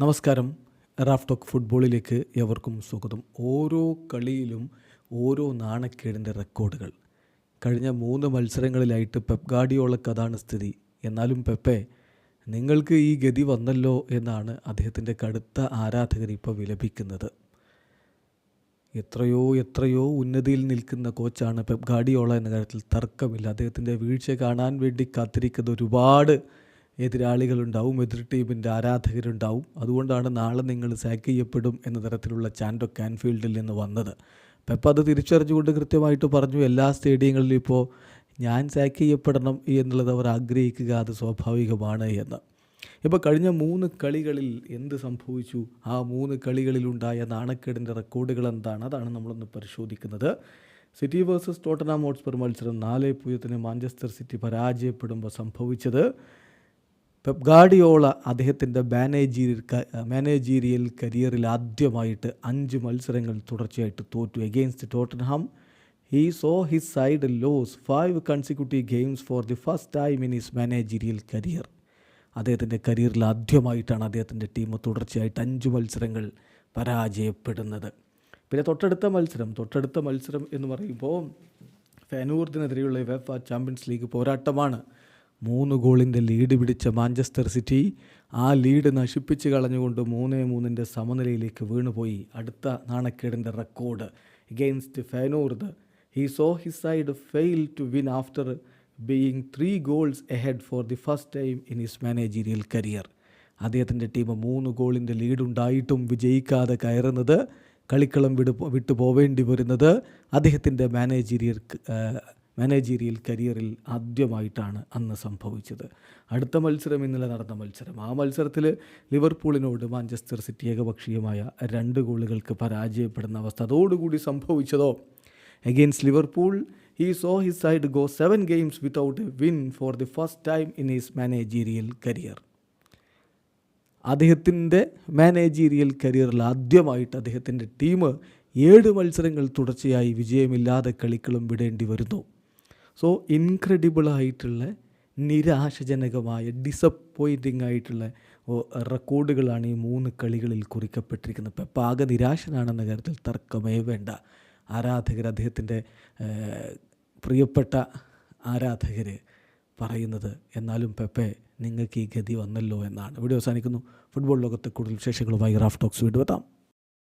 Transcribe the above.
നമസ്കാരം. Raf talk ഫുട്ബോളിലേക്ക് എവർക്കും സ്വാഗതം. ഓരോ കളിയിലും ഓരോ നാണക്കേടിന്റെ റെക്കോർഡുകൾ. കഴിഞ്ഞ മൂന്ന് മത്സരങ്ങളിലായിട്ട് പെപ് ഗാഡിയോളക്ക് അതാണ് സ്ഥിതി. എന്നാലും പെപ്പെ നിങ്ങൾക്ക് ഈ ഗതി വന്നല്ലോ എന്നാണ് അദ്ദേഹത്തിന്റെ കടുത്ത ആരാധകർ ഇപ്പോൾ വിലപിക്കുന്നത്. എത്രയോ എത്രയോ ഉന്നതിയിൽ നിൽക്കുന്ന കോച്ചാണ് പെപ് ഗാഡിയോള എന്ന കാര്യത്തിൽ തർക്കമില്ല. അദ്ദേഹത്തിന്റെ വീഴ്ച കാണാൻ വേണ്ടി കാത്തിരിക്കുന്ന ഒരുപാട് എതിരാളികളുണ്ടാവും എതിർ ടീമിന്റെ ആരാധകരുണ്ടാവും. അതുകൊണ്ടാണ് നാളെ നിങ്ങൾ സാക്ക് ചെയ്യപ്പെടും എന്ന തരത്തിലുള്ള ചാൻഡോ കാൻഫീൽഡിൽ നിന്ന് വന്നത്. പെപ്പ അത് തിരിച്ചറിഞ്ഞുകൊണ്ട് കൃത്യമായിട്ട് പറഞ്ഞു എല്ലാ സ്റ്റേഡിയങ്ങളിലും ഇപ്പോൾ ഞാൻ സാക്ക് ചെയ്യപ്പെടണം എന്നുള്ളത് അവർ ആഗ്രഹിക്കുക അത് സ്വാഭാവികമാണ് എന്ന്. ഇപ്പോൾ കഴിഞ്ഞ മൂന്ന് കളികളിൽ എന്ത് സംഭവിച്ചു? ആ മൂന്ന് കളികളിലുണ്ടായ നാണക്കേടിന്റെ റെക്കോർഡുകൾ എന്താണ്? അതാണ് നമ്മളൊന്ന് പരിശോധിക്കുന്നത്. സിറ്റി വേഴ്സസ് ടോട്ടനാം ഹോട്ട്സ്പർ മത്സരം നാല് പൂജ്യത്തിന് മാഞ്ചസ്റ്റർ സിറ്റി പരാജയപ്പെടുമ്പോൾ സംഭവിച്ചത്. പെപ് ഗാഡിയോള അദ്ദേഹത്തിന്റെ മാനേജീരിയൽ മാനേജീരിയൽ കരിയറിൽ ആദ്യമായിട്ട് അഞ്ച് മത്സരങ്ങൾ തുടർച്ചയായിട്ട് തോറ്റു. Against Tottenham he saw his side lose five consecutive games for the first time in his managerial career അദ്ദേഹത്തിന്റെ കരിയറിൽ ആദ്യമായിട്ടാണ് അദ്ദേഹത്തിന്റെ ടീം തുടർച്ചയായിട്ട് അഞ്ച് മത്സരങ്ങൾ പരാജയപ്പെടുന്നത്. പിന്നെ തൊട്ടടുത്ത മത്സരം തൊട്ടടുത്ത മത്സരം എന്ന് പറയുമ്പോൾ ഫാനൂർദിനെതിരെയുള്ള വെഫ ചാമ്പ്യൻസ് ലീഗ് പോരാട്ടമാണ് മൂന്ന് ഗോളിന്റെ ലീഡ് പിടിച്ച മാഞ്ചസ്റ്റർ സിറ്റി ആ ലീഡ് നശിപ്പിച്ച് കളഞ്ഞുകൊണ്ട് മൂന്നേ മൂന്നിന്റെ സമനിലയിലേക്ക് വീണുപോയി അടുത്ത നാണക്കേടിന്റെ record against ഫാനൂർദ് he saw he side fail to win after being three goals ahead for the first time in his managerial career അദ്ദേഹത്തിന്റെ ടീം മൂന്ന് ഗോളിന്റെ ലീഡുണ്ടായിട്ടും വിജയിക്കാതെ കയറുന്നത് കളിക്കളം വിടു വിട്ടു പോവേണ്ടി വരുന്നത് അദ്ദേഹത്തിന്റെ മാനേജീരിയൽ മാനേജീരിയൽ കരിയറിൽ ആദ്യമായിട്ടാണ് അന്ന് സംഭവിച്ചത്. അടുത്ത മത്സരം ഇന്നലെ നടന്ന മത്സരം. ആ മത്സരത്തിൽ ലിവർപൂളിനോട് മാഞ്ചസ്റ്റർ സിറ്റി ഏകപക്ഷീയമായ രണ്ട് ഗോളുകൾക്ക് പരാജയപ്പെടുന്ന അവസ്ഥ അതോടുകൂടി സംഭവിച്ചതോ? Against Liverpool he saw his side go seven games without a win for the first time in his managerial career അദ്ദേഹത്തിന്റെ മാനേജീരിയൽ കരിയറിൽ ആദ്യമായിട്ട് അദ്ദേഹത്തിന്റെ ടീം ഏഴ് മത്സരങ്ങൾ തുടർച്ചയായി വിജയമില്ലാതെ കളിക്കളും വിടേണ്ടി വരുന്നു. സോ ഇൻക്രെഡിബിളായിട്ടുള്ള നിരാശജനകമായ ഡിസപ്പോയിന്റിംഗ് ആയിട്ടുള്ള റെക്കോർഡുകളാണ് ഈ മൂന്ന് കളികളിൽ കുറിക്കപ്പെട്ടിരിക്കുന്നത്. പെപ്പ ആകെ നിരാശനാണെന്ന കാര്യത്തിൽ തർക്കമേ വേണ്ട. ആരാധകർ അദ്ദേഹത്തിന്റെ പ്രിയപ്പെട്ട ആരാധകർ പറയുന്നത് എന്നാലും പെപ്പെ നിങ്ങൾക്ക് ഈ ഗതി വന്നല്ലോ എന്നാണ്. ഇവിടെ അവസാനിക്കുന്നു. ഫുട്ബോൾ ലോകത്തെ കൂടുതൽ വിശേഷങ്ങളുമായി റാഫ് ടോക്സ് വീണ്ടും എത്താം.